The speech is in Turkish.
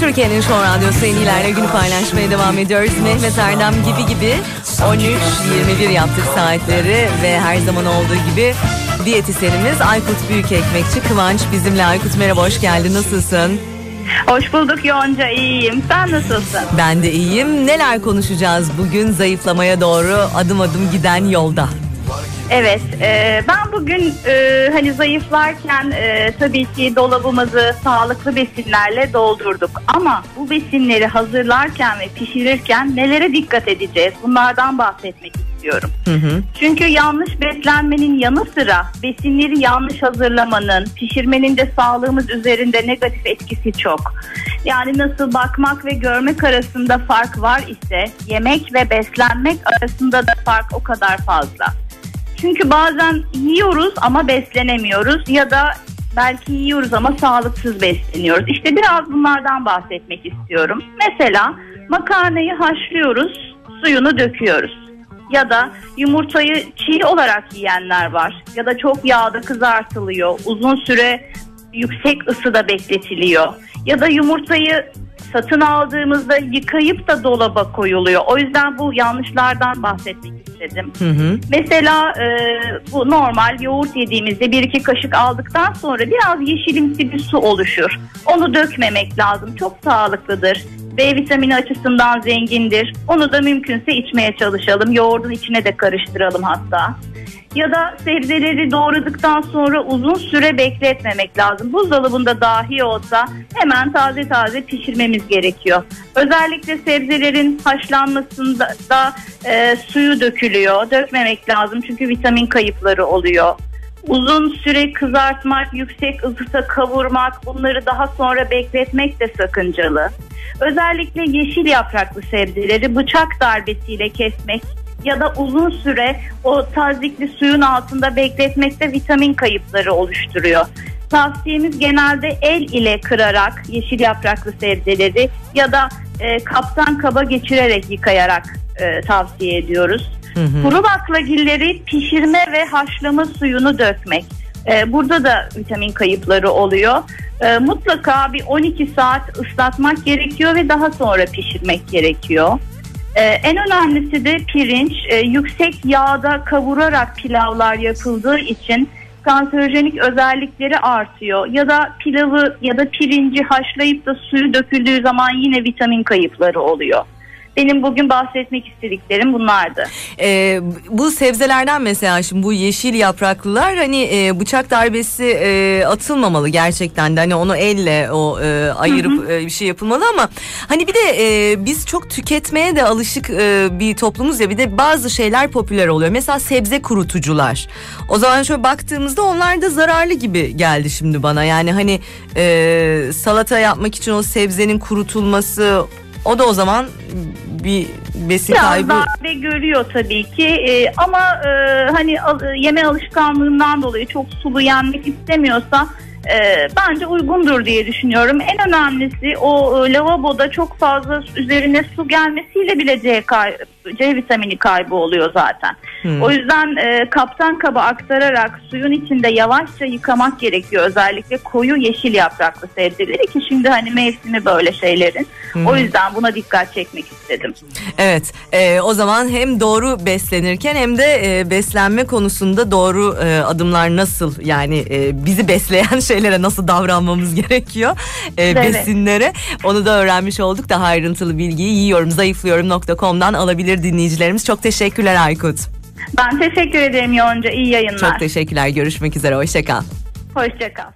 Türkiye'nin Show Radyosu en iyilerle günü paylaşmaya devam ediyoruz. Mehmet Erdem gibi gibi 13-21 yaptık saatleri ve her zaman olduğu gibi diyetisyenimiz Aykut Büyükekmekçi Kıvanç bizimle. Aykut merhaba hoş geldin nasılsın? Hoş bulduk Yonca iyiyim. Sen nasılsın? Ben de iyiyim. Neler konuşacağız bugün zayıflamaya doğru adım adım giden yolda? Evet, e, ben bugün e, hani zayıflarken e, tabii ki dolabımızı sağlıklı besinlerle doldurduk. Ama bu besinleri hazırlarken ve pişirirken nelere dikkat edeceğiz? Bunlardan bahsetmek istiyorum. Hı hı. Çünkü yanlış beslenmenin yanı sıra besinleri yanlış hazırlamanın, pişirmenin de sağlığımız üzerinde negatif etkisi çok. Yani nasıl bakmak ve görmek arasında fark var ise yemek ve beslenmek arasında da fark o kadar fazla. Çünkü bazen yiyoruz ama beslenemiyoruz ya da belki yiyoruz ama sağlıksız besleniyoruz. İşte biraz bunlardan bahsetmek istiyorum. Mesela makarnayı haşlıyoruz, suyunu döküyoruz. Ya da yumurtayı çiğ olarak yiyenler var. Ya da çok yağda kızartılıyor. Uzun süre yüksek ısıda bekletiliyor. Ya da yumurtayı satın aldığımızda yıkayıp da dolaba koyuluyor. O yüzden bu yanlışlardan bahsetmek istedim. Hı hı. Mesela e, bu normal yoğurt yediğimizde bir iki kaşık aldıktan sonra biraz yeşilimsi bir su oluşur. Onu dökmemek lazım. Çok sağlıklıdır. B vitamini açısından zengindir. Onu da mümkünse içmeye çalışalım. Yoğurdun içine de karıştıralım hatta. Ya da sebzeleri doğradıktan sonra uzun süre bekletmemek lazım. Buzdolabında dahi olsa hemen taze taze pişirmemiz gerekiyor. Özellikle sebzelerin haşlanmasında da e, suyu dökülüyor. Dökmemek lazım çünkü vitamin kayıpları oluyor. Uzun süre kızartmak, yüksek ısıda kavurmak, bunları daha sonra bekletmek de sakıncalı. Özellikle yeşil yapraklı sebzeleri bıçak darbesiyle kesmek ya da uzun süre o tazikli suyun altında bekletmek de vitamin kayıpları oluşturuyor. Tavsiyemiz genelde el ile kırarak yeşil yapraklı sebzeleri ya da e, kaptan kaba geçirerek yıkayarak e, tavsiye ediyoruz. Hı hı. Kuru baklagilleri pişirme ve haşlama suyunu dökmek. Ee, burada da vitamin kayıpları oluyor. Ee, mutlaka bir 12 saat ıslatmak gerekiyor ve daha sonra pişirmek gerekiyor. Ee, en önemlisi de pirinç. Ee, yüksek yağda kavurarak pilavlar yapıldığı için kanserojenik özellikleri artıyor. Ya da pilavı ya da pirinci haşlayıp da suyu döküldüğü zaman yine vitamin kayıpları oluyor. Benim bugün bahsetmek istediklerim bunlardı. Ee, bu sebzelerden mesela şimdi bu yeşil yapraklılar hani e, bıçak darbesi e, atılmamalı gerçekten de. Hani onu elle o e, ayırıp e, bir şey yapılmalı ama hani bir de e, biz çok tüketmeye de alışık e, bir toplumuz ya. Bir de bazı şeyler popüler oluyor. Mesela sebze kurutucular. O zaman şöyle baktığımızda onlar da zararlı gibi geldi şimdi bana. Yani hani e, salata yapmak için o sebzenin kurutulması o da o zaman bir besin Biraz kaybı darbe görüyor tabii ki Ee, ama e, hani al- yeme alışkanlığından dolayı çok sulu yenmek istemiyorsa e, bence uygundur diye düşünüyorum. En önemlisi o e, lavaboda çok fazla üzerine su gelmesiyle bile C, kay- C vitamini kaybı oluyor zaten. Hmm. O yüzden e, kaptan kaba aktararak suyun içinde yavaşça yıkamak gerekiyor. Özellikle koyu yeşil yapraklı sebzeleri ki şimdi hani mevsimi böyle şeylerin. O yüzden buna dikkat çekmek istedim. Evet e, o zaman hem doğru beslenirken hem de e, beslenme konusunda doğru e, adımlar nasıl yani e, bizi besleyen şeylere nasıl davranmamız gerekiyor e, Evet. besinlere onu da öğrenmiş olduk daha ayrıntılı bilgiyi yiyorum zayıflıyorum.com'dan alabilir dinleyicilerimiz çok teşekkürler Aykut Ben teşekkür ederim Yonca. İyi yayınlar. çok teşekkürler görüşmek üzere hoşçakal. Hoşçakal.